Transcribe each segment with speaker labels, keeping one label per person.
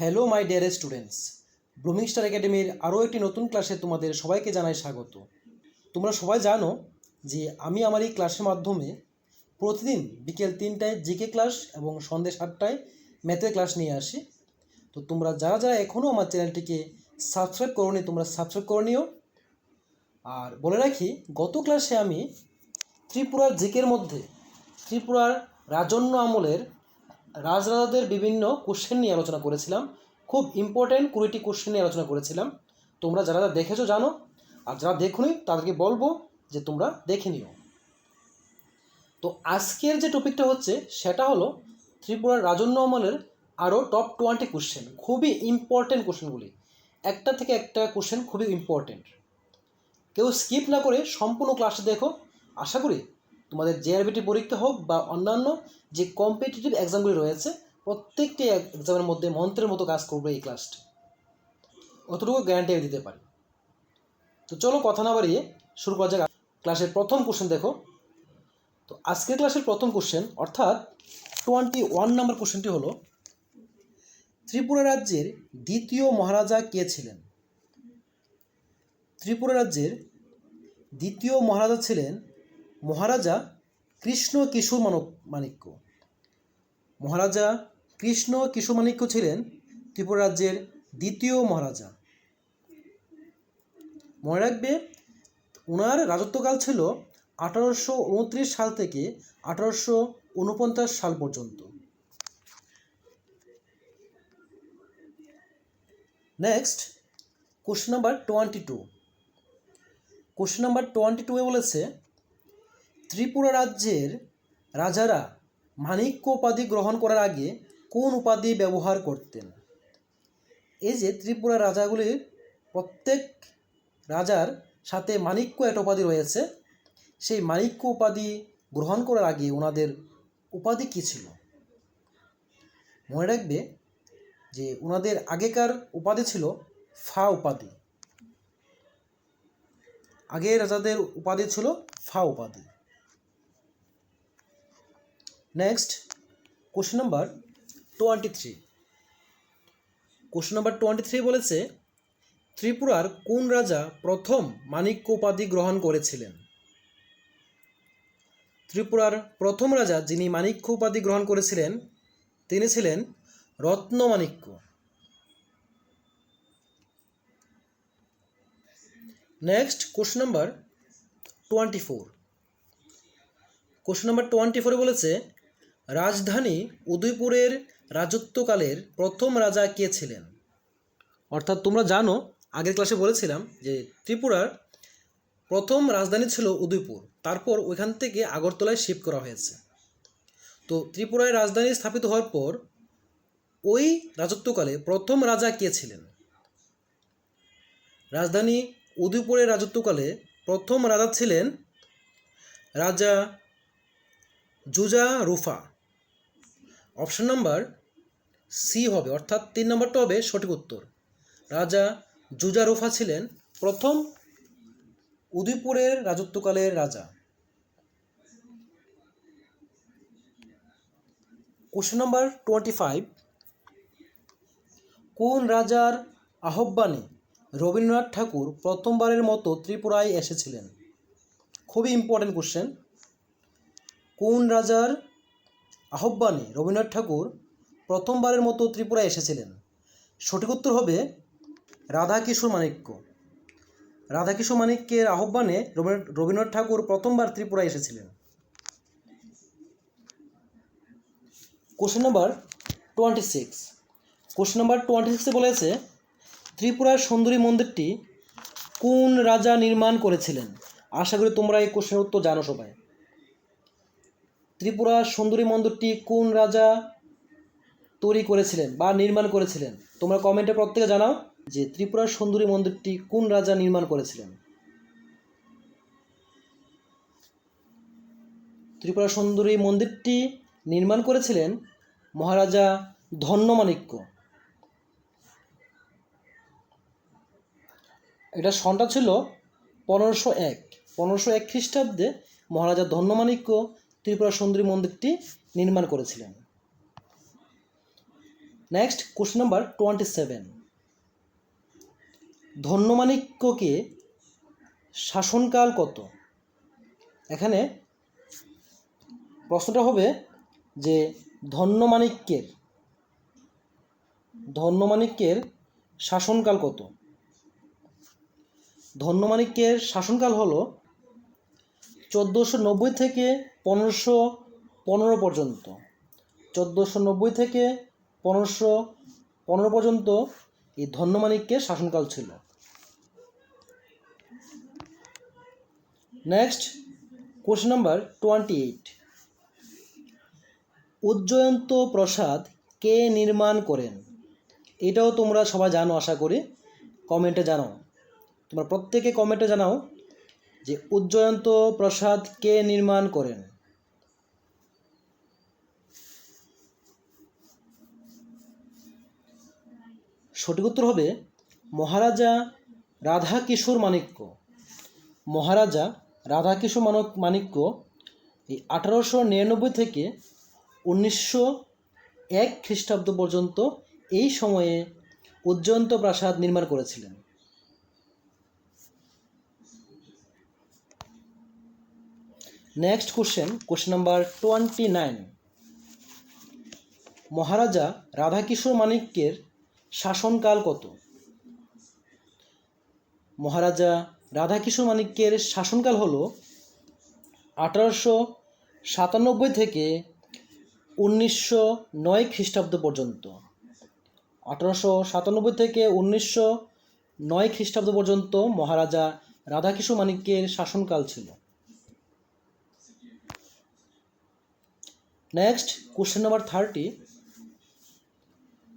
Speaker 1: Hello my dear students blooming star একাডেমির আরও একটি নতুন ক্লাসে তোমাদের সবাইকে জানাই স্বাগত। তোমরা সবাই জানো যে আমি আমার এই ক্লাসের মাধ্যমে প্রতিদিন বিকেল তিনটায় জিকে ক্লাস এবং সন্ধ্যে সাতটায় ম্যাথের ক্লাস নিয়ে আসি। তো তোমরা যারা যারা এখনও আমার চ্যানেলটিকে সাবস্ক্রাইব করোনি, তোমরা সাবস্ক্রাইব করে নিও। আর বলে রাখি, গত ক্লাসে আমি ত্রিপুরার জিকের মধ্যে, ত্রিপুরার রাজন্য আমলের রাজরাজাদের বিভিন্ন কোশ্চেন নিয়ে আলোচনা করেছিলাম। খুব ইম্পর্ট্যান্ট কুড়িটি কোশ্চেন নিয়ে আলোচনা করেছিলাম। তোমরা যারা যারা দেখেছ জানো, আর যারা দেখোনি তাদেরকে বলব যে তোমরা দেখে নিও। তো আজকের যে টপিকটা হচ্ছে, সেটা হলো ত্রিপুরার রাজন্য আমলের আরও টপ টোয়েন্টি কোশ্চেন খুবই ইম্পর্ট্যান্ট কোশ্চেনগুলি একটা থেকে একটা কোশ্চেন খুবই ইম্পর্ট্যান্ট কেউ স্কিপ না করে সম্পূর্ণ ক্লাসে দেখো। আশা করি তোমাদের জেআরবিটি পরীক্ষা হোক বা অন্যান্য যে কম্পিটিটিভ এক্সামগুলি রয়েছে, প্রত্যেকটি এক্সামের মধ্যে মন্ত্রের মতো কাজ করবে এই ক্লাসটি অতটুকু গ্যারান্টি আমি দিতে পারি। তো চলো কথা না বাড়িয়ে শুরু করা যাক। ক্লাসের প্রথম কোশ্চেন দেখো। তো আজকের ক্লাসের প্রথম কোশ্চেন অর্থাৎ টোয়েন্টি ওয়ান নাম্বার কোশ্চেনটি হলো, ত্রিপুরা রাজ্যের দ্বিতীয় মহারাজা কে ছিলেন? ত্রিপুরা রাজ্যের দ্বিতীয় মহারাজা ছিলেন মহারাজা কৃষ্ণ কিশোর মানব মাণিক্য। মহারাজা কৃষ্ণ কিশোর মাণিক্য ছিলেন ত্রিপুরা রাজ্যের দ্বিতীয় মহারাজা। মনে রাখবে ওনার রাজত্বকাল ছিল আঠারোশো উনত্রিশ সাল থেকে আঠারোশো উনপঞ্চাশ সাল পর্যন্ত। Next question number twenty two question number twenty টুয়ে বলেছে ত্রিপুরা রাজ্যের রাজারা মাণিক্য উপাধি গ্রহণ করার আগে কোন উপাধি ব্যবহার করতেন? এই যে ত্রিপুরা রাজাগুলির প্রত্যেক রাজার সাথে মাণিক্য একটা উপাধি রয়েছে, সেই মাণিক্য উপাধি গ্রহণ করার আগে ওনাদের উপাধি কী ছিল? মনে রাখবে যে ওনাদের আগেকার উপাধি ছিল ফা উপাধি। আগে রাজাদের উপাধি ছিল ফা উপাধি। Next question number twenty three question number twenty three বলেছে, ত্রিপুরার কোন রাজা প্রথম মাণিক্য উপাধি গ্রহণ করেছিলেন? ত্রিপুরার প্রথম রাজা যিনি মাণিক্য উপাধি গ্রহণ করেছিলেন, তিনি ছিলেন Ratnamanikya next question number twenty four question number twenty ফোরে বলেছে রাজধানী উদয়পুরের রাজত্বকালের প্রথম রাজা কে ছিলেন? অর্থাৎ তোমরা জানো, আগের ক্লাসে বলেছিলাম যে ত্রিপুরার প্রথম রাজধানী ছিল উদয়পুর। তারপর ওইখান থেকে আগরতলায় শিফট করা হয়েছে। তো ত্রিপুরায় রাজধানী স্থাপিত হওয়ার পর ওই রাজত্বকালে প্রথম রাজা কে ছিলেন? রাজধানী উদয়পুরের রাজত্বকালে প্রথম রাজা ছিলেন রাজা জুজা রুফা অপশন নাম্বার সি হবে, অর্থাৎ তিন নম্বরটা হবে সঠিক উত্তর। রাজা জুজারোফা ছিলেন প্রথম উদয়পুরের রাজত্বকালের রাজা। কোশ্চেন নাম্বার টোয়েন্টি ফাইভ কোন রাজার আহ্বানে রবীন্দ্রনাথ ঠাকুর প্রথমবারের মতো ত্রিপুরায় এসেছিলেন? খুবই ইম্পর্টেন্ট কোশ্চেন কোন রাজার আহ্বানে রবীন্দ্রনাথ ঠাকুর প্রথমবারের মতো ত্রিপুরায় এসেছিলেন। সঠিক উত্তর হবে রাধাকিশোর মাণিক্য। রাধাকিশোর মাণিক্যের আহ্বানে রবীন্দ্রনাথ ঠাকুর প্রথমবার ত্রিপুরায় এসেছিলেন। Question number twenty six. Question number twenty সিক্সে বলেছে, ত্রিপুরার সুন্দরী মন্দিরটি কোন রাজা নির্মাণ করেছিলেন? আশা করি তোমরা এই কোশ্চেনের উত্তর জানো সবাই। ত্রিপুরার সুন্দরী মন্দিরটি কোন রাজা তৈরি করেছিলেন বা নির্মাণ করেছিলেন? তোমরা কমেন্টে প্রত্যেকে জানাও যে ত্রিপুরার সুন্দরী মন্দিরটি কোন রাজা নির্মাণ করেছিলেন? ত্রিপুরা সুন্দরী মন্দিরটি নির্মাণ করেছিলেন মহারাজা ধন্যমাণিক্য। এটা সনটা ছিল পনেরোশো এক। পনেরোশো এক খ্রিস্টাব্দে মহারাজা ধন্যমাণিক্য ত্রিপুরা সুন্দরী মন্দিরটি নির্মাণ করেছিলেন। Next question number twenty seven ধন্যমাণিক্যকে শাসনকাল কত? এখানে প্রশ্নটা হবে যে ধন্যমাণিক্যের ধন্যমাণিক্যের শাসনকাল কত? ধন্যমাণিক্যের শাসনকাল হলো চোদ্দোশো নব্বই থেকে পনেরোশো পনেরো পর্যন্ত। চোদ্দোশো নব্বই থেকে পনেরোশো পনেরো পর্যন্ত এই ধন্যমাণিক্যের শাসনকাল ছিল। Next question number twenty eight Ujjayanta প্রসাদ কে নির্মাণ করেন? এটাও তোমরা সবাই জানো, আশা করি। কমেন্টে জানাও। তোমরা প্রত্যেকে কমেন্টে জানাও যে উজ্জয়ন্ত প্রসাদ কে নির্মাণ করেন? সঠিক উত্তর হবে মহারাজা রাধাকিশোর মাণিক্য। মহারাজা রাধাকিশোর মানক, মাণিক্য এই আঠারোশো নিরানব্বই থেকে উনিশশো এক খ্রিস্টাব্দ পর্যন্ত এই সময়ে উজ্জয়ন্ত প্রাসাদ নির্মাণ করেছিলেন। Next question question number twenty nine Maharaja Radhakishore মাণিক্যের শাসনকাল কত? মহারাজা রাধাকিশোর মাণিক্যের শাসনকাল হলো আঠারোশো সাতানব্বই থেকে উনিশশো নয় খ্রিস্টাব্দ পর্যন্ত। আঠারোশো সাতানব্বই থেকে উনিশশো নয় খ্রিস্টাব্দ পর্যন্ত মহারাজা রাধাকিশোর মাণিক্যের শাসনকাল ছিল। Next question number thirty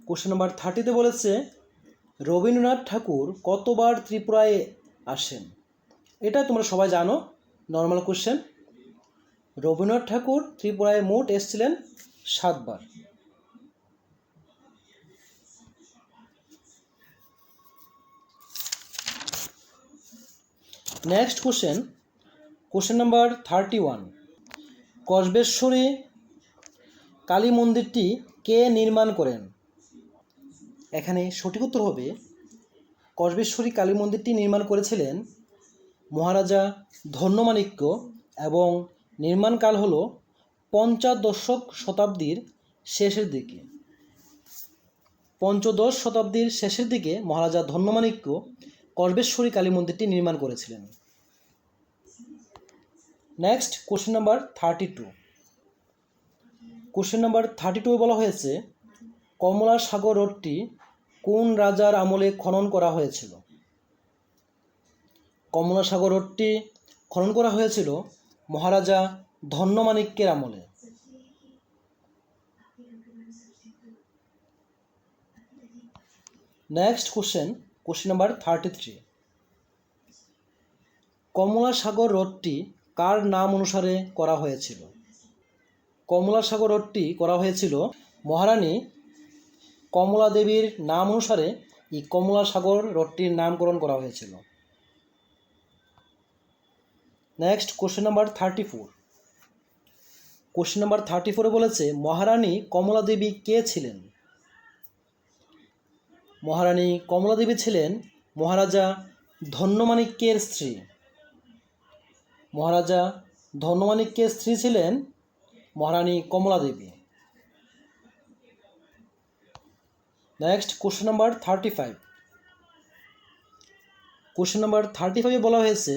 Speaker 1: question number থার্টিতে বলেছে, রবীন্দ্রনাথ ঠাকুর কতবার ত্রিপুরায় আসেন? এটা তোমরা সবাই জানো নর্মাল কোশ্চেন রবীন্দ্রনাথ ঠাকুর ত্রিপুরায় মোট এসেছিলেন সাতবার। Next question question number thirty one Kasbeshwari Kali মন্দিরটি কে নির্মাণ করেন? এখানে সঠিক উত্তর হবে কসবেশ্বরী কালী মন্দিরটি নির্মাণ করেছিলেন মহারাজা ধন্যমাণিক্য এবং নির্মাণকাল হল পঞ্চদশক শতাব্দীর শেষের দিকে। পঞ্চদশ শতাব্দীর শেষের দিকে মহারাজা ধন্যমাণিক্য কসবেশ্বরী কালী মন্দিরটি নির্মাণ করেছিলেন। Next question number thirty two question number thirty two বলা হয়েছে, কমলা সাগর রোডটি কোন রাজার আমলে খনন করা হয়েছিল? কমলা সাগর রোডটি খনন করা হয়েছিল মহারাজা ধন্যমাণিক্যের আমলে। Next question question number thirty three Kamala Sagar রোডটি কার নাম অনুসারে করা হয়েছিল? কমলা সাগর রোডটি করা হয়েছিল। মহারানী কমলা দেবীর নাম অনুসারে এই কমলা সাগর রোডটির নামকরণ করা হয়েছিল। Next question number thirty four question number thirty ফোরে বলেছে, মহারানী কমলা দেবী কে ছিলেন? মহারানী কমলা দেবী ছিলেন মহারাজা ধন্যমাণিক্যের স্ত্রী। মহারাজা ধন্যমাণিক্যের স্ত্রী ছিলেন Maharani Kamala Devi. Next question number thirty five question number thirty ফাইভে বলা হয়েছে,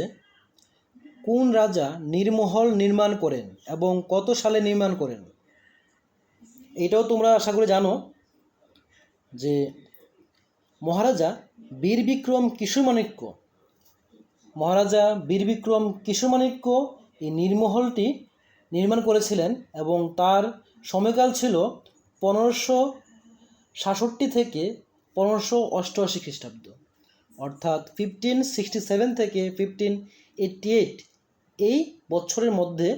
Speaker 1: কোন রাজা নির্মহল নির্মাণ করেন এবং কত সালে নির্মাণ করেন? এটাও তোমরা আশা করে জানো যে মহারাজা বীর বিক্রম কিশোরমাণিক্য, মহারাজা বীর বিক্রম কিশোরমাণিক্য এই নির্মহলটি নির্মাণ করেছিলেন এবং তার সময়কাল ছিল পনেরোশো সাতষট্টি থেকে পনেরোশো অষ্টআশি খ্রিস্টাব্দ। অর্থাৎ ফিফটিন সিক্সটি সেভেন থেকে ফিফটিন এইটটি এইট এই বছরের মধ্যে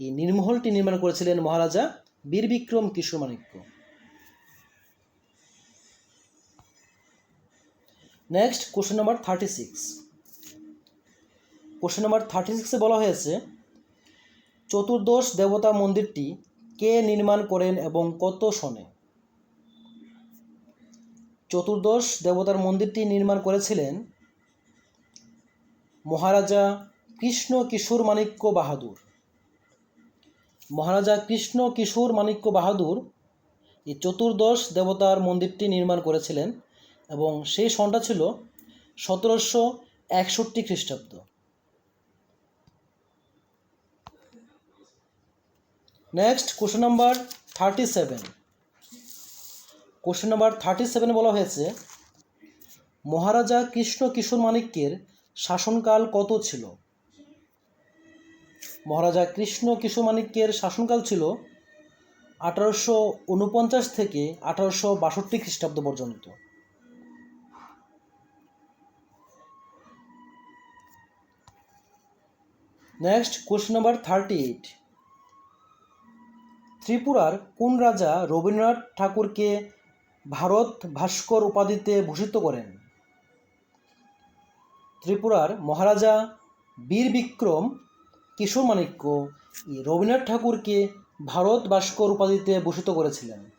Speaker 1: এই নির্মহলটি নির্মাণ করেছিলেন Maharaja Bir Bikram Kishore Manikya next question number thirty six question number thirty সিক্সে বলা হয়েছে চতুর্দশ দেবতা মন্দিরটি কে নির্মাণ করেন এবং কত সনে? চতুর্দশ দেবতার মন্দিরটি নির্মাণ করেছিলেন মহারাজা কৃষ্ণ কিশোর মাণিক্য বাহাদুর। মহারাজা কৃষ্ণ কিশোর মাণিক্য বাহাদুর এই চতুর্দশ দেবতার মন্দিরটি নির্মাণ করেছিলেন এবং সেই সনটা ছিল সতেরোশো একষট্টি খ্রিস্টাব্দ। Next question number thirty seven question number thirty seven বলা হয়েছে, মহারাজা কৃষ্ণ কিশোর মাণিক্যের শাসনকাল কত ছিল? মহারাজা কৃষ্ণ কিশোর মাণিক্যের শাসনকাল ছিল আঠারোশো উনপঞ্চাশ থেকে আঠারোশো বাষট্টি খ্রিস্টাব্দ পর্যন্ত। Next question number thirty eight ত্রিপুরার কোন রাজা রবীন্দ্রনাথ ঠাকুরকে ভারত ভাস্কর উপাধিতে ভূষিত করেন? ত্রিপুরার মহারাজা বীর বিক্রম কিশোর মাণিক্য রবীন্দ্রনাথ ঠাকুরকে ভারত ভাস্কর উপাধিতে ভূষিত করেছিলেন।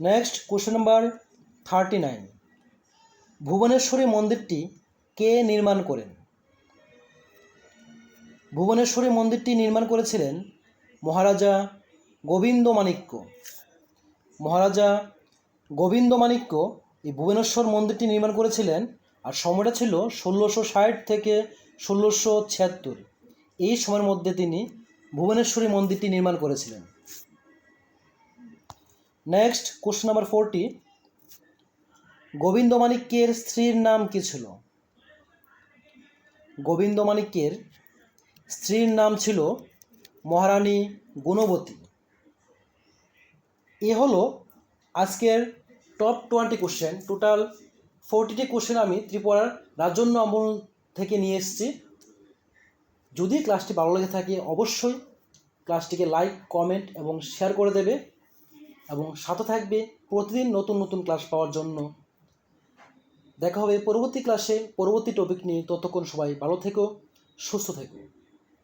Speaker 1: Next question number thirty nine. Bhubaneswari মন্দিরটি কে নির্মাণ করেন? ভুবনেশ্বরী মন্দিরটি নির্মাণ করেছিলেন মহারাজা গোবিন্দ মাণিক্য। মহারাজা গোবিন্দ মাণিক্য এই ভুবনেশ্বর মন্দিরটি নির্মাণ করেছিলেন আর সময়টা ছিল ষোলোশো ষাট থেকে ষোলোশো ছিয়াত্তর। এই সময়ের মধ্যে তিনি ভুবনেশ্বরী মন্দিরটি নির্মাণ করেছিলেন। Next question number forty Govinda মাণিক্যের স্ত্রীর নাম কি ছিল? গোবিন্দ মাণিক্যের স্ত্রীর নাম ছিল মহারানী গুণবতী। এ হলো আজকের top twenty question total forty question আমি ত্রিপুরার রাজন্য আন্দোলন থেকে নিয়ে এসেছি। যদি ক্লাসটি ভালো লেগে থাকে, অবশ্যই ক্লাসটিকে লাইক কমেন্ট এবং শেয়ার করে দেবে এবং সাথে থাকবে প্রতিদিন নতুন নতুন ক্লাস পাওয়ার জন্য। দেখা হবে পরবর্তী ক্লাসে পরবর্তী টপিক নিয়ে। ততক্ষণ সবাই ভালো থেকো, সুস্থ থেকো।